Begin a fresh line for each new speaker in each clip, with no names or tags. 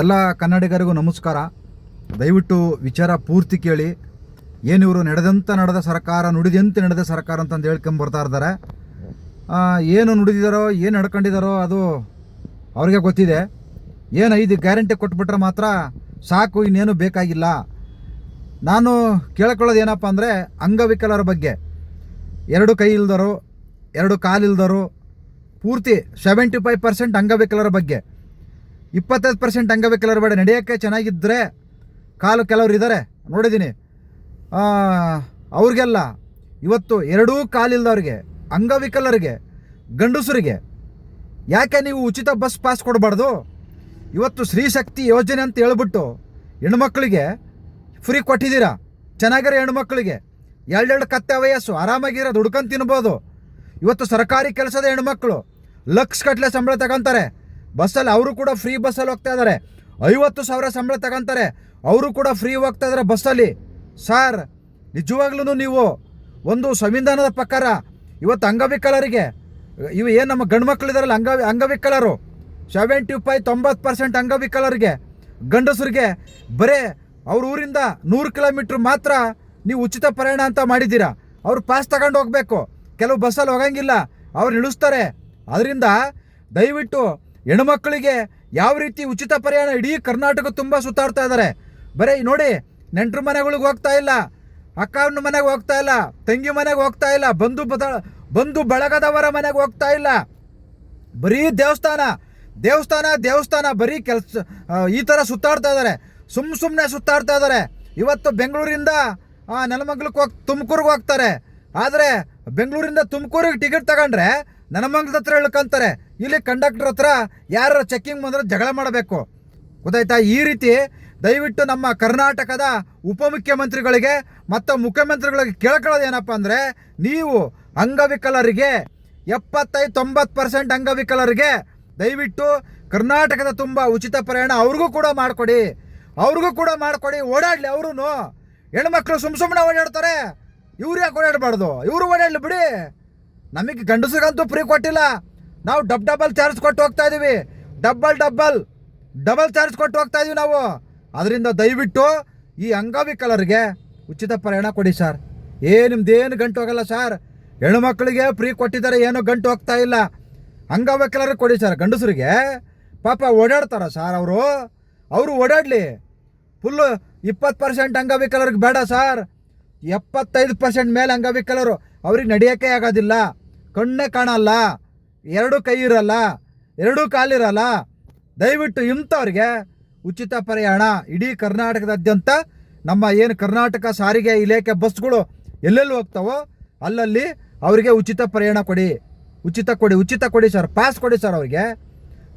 ಎಲ್ಲ ಕನ್ನಡಿಗರಿಗೂ ನಮಸ್ಕಾರ. ದಯವಿಟ್ಟು ವಿಚಾರ ಪೂರ್ತಿ ಕೇಳಿ. ಏನು ಇವರು ನಡೆದಂತ ನಡೆದ ಸರ್ಕಾರ, ನುಡಿದಂತೆ ನಡೆದ ಸರ್ಕಾರ ಅಂತಂದು ಹೇಳ್ಕೊಂಬರ್ತಾ ಇದ್ದಾರೆ. ಏನು ನುಡಿದಿದಾರೋ, ಏನು ನಡ್ಕೊಂಡಿದ್ದಾರೋ ಅದು ಅವ್ರಿಗೆ ಗೊತ್ತಿದೆ. ಏನು ಐದು ಗ್ಯಾರಂಟಿ ಕೊಟ್ಬಿಟ್ರೆ ಮಾತ್ರ ಸಾಕು, ಇನ್ನೇನು ಬೇಕಾಗಿಲ್ಲ. ನಾನು ಕೇಳ್ಕೊಳ್ಳೋದು ಏನಪ್ಪ ಅಂದರೆ, ಅಂಗವಿಕಲರ ಬಗ್ಗೆ. ಎರಡು ಕೈ ಇಲ್ದರು, ಎರಡು ಕಾಲಿಲ್ದರು, ಪೂರ್ತಿ ಸೆವೆಂಟಿ ಫೈವ್ ಪರ್ಸೆಂಟ್ ಅಂಗವಿಕಲರ ಬಗ್ಗೆ. ಇಪ್ಪತ್ತೈದು ಪರ್ಸೆಂಟ್ ಅಂಗವಿಕಲರು ಬೇಡ. ನಡೆಯೋಕ್ಕೆ ಚೆನ್ನಾಗಿದ್ದರೆ ಕಾಲು ಕೆಲವರು ಇದ್ದಾರೆ ನೋಡಿದ್ದೀನಿ. ಅವ್ರಿಗೆಲ್ಲ ಇವತ್ತು ಎರಡೂ ಕಾಲಿಲ್ದವ್ರಿಗೆ, ಅಂಗವಿಕಲರಿಗೆ, ಗಂಡಸರಿಗೆ ಯಾಕೆ ನೀವು ಉಚಿತ ಬಸ್ ಪಾಸ್ ಕೊಡಬಾರ್ದು? ಇವತ್ತು ಸ್ತ್ರೀ ಶಕ್ತಿ ಯೋಜನೆ ಅಂತ ಹೇಳ್ಬಿಟ್ಟು ಹೆಣ್ಮಕ್ಳಿಗೆ ಫ್ರೀ ಕೊಟ್ಟಿದ್ದೀರಾ? ಚೆನ್ನಾಗಿರೋ ಹೆಣ್ಮಕ್ಳಿಗೆ ಎರಡೆರಡು ಕತ್ತೆ ವಯಸ್ಸು ಆರಾಮಾಗಿರೋ ದುಡ್ಕೊಂಡು ತಿನ್ಬೋದು. ಇವತ್ತು ಸರ್ಕಾರಿ ಕೆಲಸದ ಹೆಣ್ಮಕ್ಳು ಲಕ್ಷ ಕಟ್ಲೆ ಸಂಬಳ ತಗೊಂತಾರೆ. ಬಸ್ಸಲ್ಲಿ ಅವರು ಕೂಡ ಫ್ರೀ ಬಸ್ಸಲ್ಲಿ ಹೋಗ್ತಾ ಇದ್ದಾರೆ ಐವತ್ತು ಸಾವಿರ ಸಂಬಳ ತಗೊಂತಾರೆ. ಅವರು ಕೂಡ ಫ್ರೀ ಹೋಗ್ತಾ ಇದ್ದಾರೆ ಬಸ್ಸಲ್ಲಿ. ಸಾರ್ ನಿಜವಾಗ್ಲೂ ನೀವು ಒಂದು ಸಂವಿಧಾನದ ಪ್ರಕಾರ ಇವತ್ತು ಅಂಗವಿಕಲರಿಗೆ, ಇವು ಏನು ನಮ್ಮ ಗಂಡು ಮಕ್ಕಳಿದಾರಲ್ಲ ಅಂಗ, ಅಂಗವಿಕಲರು ಸೆವೆಂಟಿ ಫೈ ತೊಂಬತ್ತು ಪರ್ಸೆಂಟ್ ಅಂಗವಿಕಲರಿಗೆ, ಗಂಡಸರಿಗೆ ಬರೇ ಅವ್ರ ಊರಿಂದ ನೂರು ಕಿಲೋಮೀಟ್ರ್ ಮಾತ್ರ ನೀವು ಉಚಿತ ಪ್ರಯಾಣ ಅಂತ ಮಾಡಿದ್ದೀರಾ. ಅವ್ರು ಪಾಸ್ ತಗೊಂಡು ಹೋಗಬೇಕು. ಕೆಲವು ಬಸ್ಸಲ್ಲಿ ಹೋಗಂಗಿಲ್ಲ. ಅವ್ರು ಇಳಿಸ್ತಾರೆ ಅದರಿಂದ ದಯವಿಟ್ಟು ಹೆಣ್ಮಕ್ಳಿಗೆ ಯಾವ ರೀತಿ ಉಚಿತ ಪ್ರಯಾಣ ಇಡೀ ಕರ್ನಾಟಕ ತುಂಬ ಸುತ್ತಾಡ್ತಾ ಇದ್ದಾರೆ. ಬರೀ, ನೋಡಿ, ನೆಂಟ್ರ ಮನೆಗಳಿಗೆ ಹೋಗ್ತಾ ಇಲ್ಲ, ಅಕ್ಕನ ಮನೆಗೆ ಹೋಗ್ತಾ ಇಲ್ಲ, ತಂಗಿ ಮನೆಗೆ ಹೋಗ್ತಾ ಇಲ್ಲ, ಬಂಧು ಬದ, ಬಂಧು ಬಳಗದವರ ಮನೆಗೆ ಹೋಗ್ತಾ ಇಲ್ಲ. ಬರೀ ದೇವಸ್ಥಾನ ದೇವಸ್ಥಾನ ದೇವಸ್ಥಾನ, ಬರೀ ಕೆಲಸ ಈ ಥರ ಸುತ್ತಾಡ್ತಾ ಇದ್ದಾರೆ. ಸುಮ್ಮ ಸುಮ್ಮನೆ ಸುತ್ತಾಡ್ತಾ ಇದ್ದಾರೆ. ಇವತ್ತು ಬೆಂಗಳೂರಿಂದ ನೆಲಮಂಗ್ಲಕ್ಕೆ ಹೋಗಿ, ತುಮಕೂರಿಗೆ ಹೋಗ್ತಾರೆ. ಆದರೆ, ಬೆಂಗಳೂರಿಂದ ತುಮಕೂರಿಗೆ ಟಿಕೆಟ್ ತಗೊಂಡ್ರೆ, ನೆಲಮಂಗ್ಲದ ಹತ್ರ ಇಳ್ಕೊಂತಾರೆ. ಇಲ್ಲಿ ಕಂಡಕ್ಟರ್ ಹತ್ರ ಯಾರ ಚೆಕ್ಕಿಂಗ್ ಬಂದ್ರೆ ಜಗಳ ಮಾಡಬೇಕು. ಗೊತ್ತಾಯ್ತಾ? ಈ ರೀತಿ ದಯವಿಟ್ಟು ನಮ್ಮ ಕರ್ನಾಟಕದ ಉಪಮುಖ್ಯಮಂತ್ರಿಗಳಿಗೆ ಮತ್ತು ಮುಖ್ಯಮಂತ್ರಿಗಳಿಗೆ ಕೇಳ್ಕೊಳ್ಳೋದು ಏನಪ್ಪ ಅಂದರೆ ನೀವು ಅಂಗವಿಕಲರಿಗೆ ಎಪ್ಪತ್ತೈದು ತೊಂಬತ್ತು ಪರ್ಸೆಂಟ್ ಅಂಗವಿಕಲರಿಗೆ ದಯವಿಟ್ಟು ಕರ್ನಾಟಕದ ತುಂಬ ಉಚಿತ ಪ್ರಯಾಣ ಅವ್ರಿಗೂ ಕೂಡ ಮಾಡಿಕೊಡಿ. ಅವ್ರಿಗೂ ಕೂಡ ಮಾಡಿಕೊಡಿ. ಓಡಾಡಲಿ ಅವರು ಹೆಣ್ಮಕ್ಳು ಸುಮ್ಮ ಸುಮ್ಮನೆ ಓಡಾಡ್ತಾರೆ. ಇವ್ರು ಯಾಕೆ ಓಡಾಡಬಾರ್ದು? ಇವರು ಓಡಾಡಲಿ ಬಿಡಿ. ನಮಗೆ ಗಂಡಸರಿಗಂತೂ ಫ್ರೀ ಕೊಟ್ಟಿಲ್ಲ. ನಾವು ಡಬ್ ಡಬಲ್ ಚಾರ್ಜ್ ಕೊಟ್ಟು ಹೋಗ್ತಾ ಇದೀವಿ. ಡಬಲ್ ಡಬಲ್ ಡಬಲ್ ಚಾರ್ಜ್ ಕೊಟ್ಟು ಹೋಗ್ತಾ ಇದೀವಿ ನಾವು. ಅದರಿಂದ ದಯವಿಟ್ಟು ಈ ಅಂಗವಿಕಲರಿಗೆ ಉಚಿತ ಪ್ರಯಾಣ ಕೊಡಿ ಸರ್. ಏ ನಿಮ್ದೇನು ಗಂಟು ಹೋಗಲ್ಲ ಸರ್. ಹೆಣ್ಮಕ್ಳಿಗೆ ಫ್ರೀ ಕೊಟ್ಟಿದ್ದಾರೆ, ಏನು ಗಂಟು ಹೋಗ್ತಾ ಇಲ್ಲ. ಅಂಗವಿಕಲರಿಗೆ ಕೊಡಿ ಸರ್. ಗಂಡಸರಿಗೆ ಪಾಪ ಓಡಾಡ್ತಾರ ಸರ್ ಅವರು. ಅವರು ಓಡಾಡಲಿ. ಫುಲ್ಲು ಇಪ್ಪತ್ತು ಪರ್ಸೆಂಟ್ ಅಂಗವಿಕಲರಿಗೆ ಬೇಡ ಸರ್. ಎಪ್ಪತ್ತೈದು ಪರ್ಸೆಂಟ್ ಮೇಲೆ ಅಂಗವಿಕಲರು. ಅವ್ರಿಗೆ ನಡೆಯೋಕ್ಕೆ ಆಗೋದಿಲ್ಲ. ಕಣ್ಣೇ ಕಾಣಲ್ಲ. ಎರಡು ಕೈ ಇರಲ್ಲ, ಎರಡೂ ಕಾಲಿರಲ್ಲ ದಯವಿಟ್ಟು ಇಂಥವ್ರಿಗೆ ಉಚಿತ ಪ್ರಯಾಣ ಇಡೀ ಕರ್ನಾಟಕದಾದ್ಯಂತ ನಮ್ಮ ಏನು ಕರ್ನಾಟಕ ಸಾರಿಗೆ ಇಲಾಖೆ ಬಸ್ಗಳು ಎಲ್ಲೆಲ್ಲಿ ಹೋಗ್ತಾವೋ ಅಲ್ಲಲ್ಲಿ ಅವರಿಗೆ ಉಚಿತ ಪ್ರಯಾಣ ಕೊಡಿ. ಉಚಿತ ಕೊಡಿ ಉಚಿತ ಕೊಡಿ ಸರ್. ಪಾಸ್ ಕೊಡಿ ಸರ್ ಅವರಿಗೆ.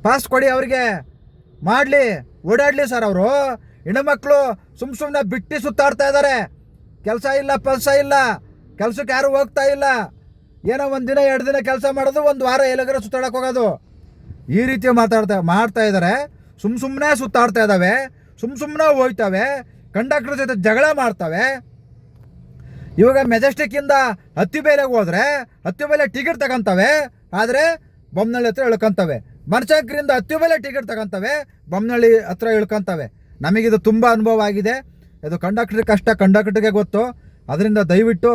ಪಾಸ್ ಕೊಡಿ ಅವರಿಗೆ. ಮಾಡಲಿ, ಓಡಾಡಲಿ ಸರ್ ಅವರು. ಹೆಣ್ಮಕ್ಳು ಸುಮ್ಮ ಸುಮ್ಮನೆ ಬಿಟ್ಟು ಸುತ್ತಾಡ್ತಾ ಇದ್ದಾರೆ. ಕೆಲಸ ಇಲ್ಲ, ಪಲ್ಸ ಇಲ್ಲ. ಕೆಲಸಕ್ಕೆ ಯಾರು ಹೋಗ್ತಾ ಇಲ್ಲ. ಏನೋ ಒಂದು ದಿನ, ಎರಡು ದಿನ ಕೆಲಸ ಮಾಡೋದು, ಒಂದು ವಾರ ಎಲ್ಲಗಾರ ಸುತ್ತಾಡಕ್ಕೆ ಹೋಗೋದು. ಈ ರೀತಿ ಮಾತಾಡ್ತಾ, ಮಾಡ್ತಾ ಇದ್ದಾರೆ ಸುಮ್ಮ ಸುಮ್ಮನೆ ಸುತ್ತಾಡ್ತಾ ಇದ್ದಾವೆ ಸುಮ್ಮ ಸುಮ್ಮನೆ ಹೋಯ್ತವೆ. ಕಂಡಕ್ಟರ್ ಜೊತೆ ಜಗಳ ಮಾಡ್ತವೆ. ಇವಾಗ ಮೆಜೆಸ್ಟಿಕ್ಕಿಂದ ಹತ್ತಿ ಬೇಲೆಗೆ ಹೋದ್ರೆ, ಹತ್ತಿ ಬೇಲೆ ಟಿಕೆಟ್ ತಗೊಂತವೆ. ಆದರೆ ಬೊಮ್ಮನಹಳ್ಳಿ ಹತ್ರ ಇಳ್ಕೊಂತವೆ. ಮನಶಂಕರಿಂದ ಹತ್ತಿ ಬೇಲೆ ಟಿಕೆಟ್ ತಗೊಂತವೆ ಬೊಮ್ಮನಹಳ್ಳಿ ಹತ್ರ ಇಳ್ಕೊಂತವೆ. ನಮಗಿದು ತುಂಬ ಅನುಭವ ಆಗಿದೆ. ಇದು ಕಂಡಕ್ಟರ್ ಕಷ್ಟ, ಕಂಡಕ್ಟರ್ಗೆ ಗೊತ್ತು. ಅದರಿಂದ ದಯವಿಟ್ಟು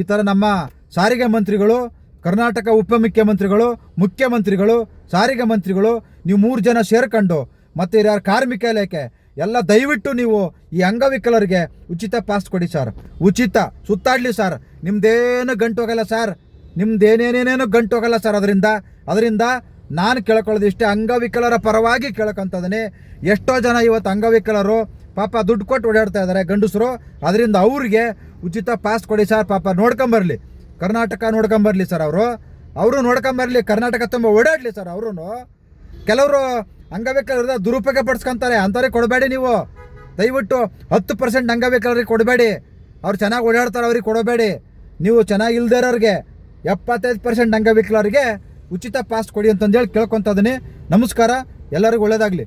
ಈ ಥರ ನಮ್ಮ ಸಾರಿಗೆ ಮಂತ್ರಿಗಳು, ಕರ್ನಾಟಕ ಉಪಮುಖ್ಯಮಂತ್ರಿಗಳು ಮುಖ್ಯಮಂತ್ರಿಗಳು ಸಾರಿಗೆ ಮಂತ್ರಿಗಳು, ನೀವು ಮೂರು ಜನ ಸೇರ್ಕೊಂಡು ಮತ್ತು ಯಾರು ಕಾರ್ಮಿಕ ಇಲಾಖೆ, ಎಲ್ಲ ದಯವಿಟ್ಟು ನೀವು ಈ ಅಂಗವಿಕಲರಿಗೆ ಉಚಿತ ಪಾಸ್ ಕೊಡಿ ಸರ್ ಉಚಿತ, ಸುತ್ತಾಡಲಿ ಸರ್ ನಿಮ್ದೇನು ಗಂಟು ಹೋಗಲ್ಲ ಸರ್ ನಿಮ್ದೇನೇನೇನೇನು ಗಂಟು ಹೋಗಲ್ಲ ಸರ್ ಅದರಿಂದ. ಅದರಿಂದ ನಾನು ಕೇಳ್ಕೊಳ್ಳೋದು ಇಷ್ಟೇ, ಅಂಗವಿಕಲರ ಪರವಾಗಿ ಕೇಳ್ಕೊಂತದೇ ಎಷ್ಟೋ ಜನ ಇವತ್ತು ಅಂಗವಿಕಲರು ಪಾಪ ದುಡ್ಡು ಕೊಟ್ಟು ಓಡಾಡ್ತಾ ಇದ್ದಾರೆ ಗಂಡಸರು. ಅದರಿಂದ ಅವ್ರಿಗೆ ಉಚಿತ ಪಾಸ್ ಕೊಡಿ ಸರ್ ಪಾಪ ನೋಡ್ಕೊಂಬರ್ಲಿ ಕರ್ನಾಟಕ ನೋಡ್ಕೊಂಬರ್ಲಿ ಸರ್ ಅವರು. ಅವರು ನೋಡ್ಕೊಂಬರ್ಲಿ ಕರ್ನಾಟಕ ತುಂಬ ಓಡಾಡಲಿ ಸರ್ ಅವರು ಕೆಲವರು ಅಂಗವಿಕಲರ ದುರುಪಯೋಗ ಪಡಿಸ್ಕೊಂತಾರೆ, ಅಂಥವ್ರಿಗೆ ಕೊಡಬೇಡಿ ನೀವು. ದಯವಿಟ್ಟು ಹತ್ತು ಪರ್ಸೆಂಟ್ ಅಂಗವಿಕಲರಿಗೆ ಕೊಡಬೇಡಿ. ಅವ್ರು ಚೆನ್ನಾಗಿ ಓಡಾಡ್ತಾರೆ, ಅವ್ರಿಗೆ ಕೊಡಬೇಡಿ. ನೀವು ಚೆನ್ನಾಗಿ ಇಲ್ದಿರೋರಿಗೆ ಎಪ್ಪತ್ತೈದು ಪರ್ಸೆಂಟ್ ಅಂಗವಿಕಲರಿಗೆ ಉಚಿತ ಪಾಸ್ ಕೊಡಿ ಅಂತಂದೇಳಿ ಕೇಳ್ಕೊತದೀನಿ ನಮಸ್ಕಾರ, ಎಲ್ಲರಿಗೂ ಒಳ್ಳೇದಾಗಲಿ.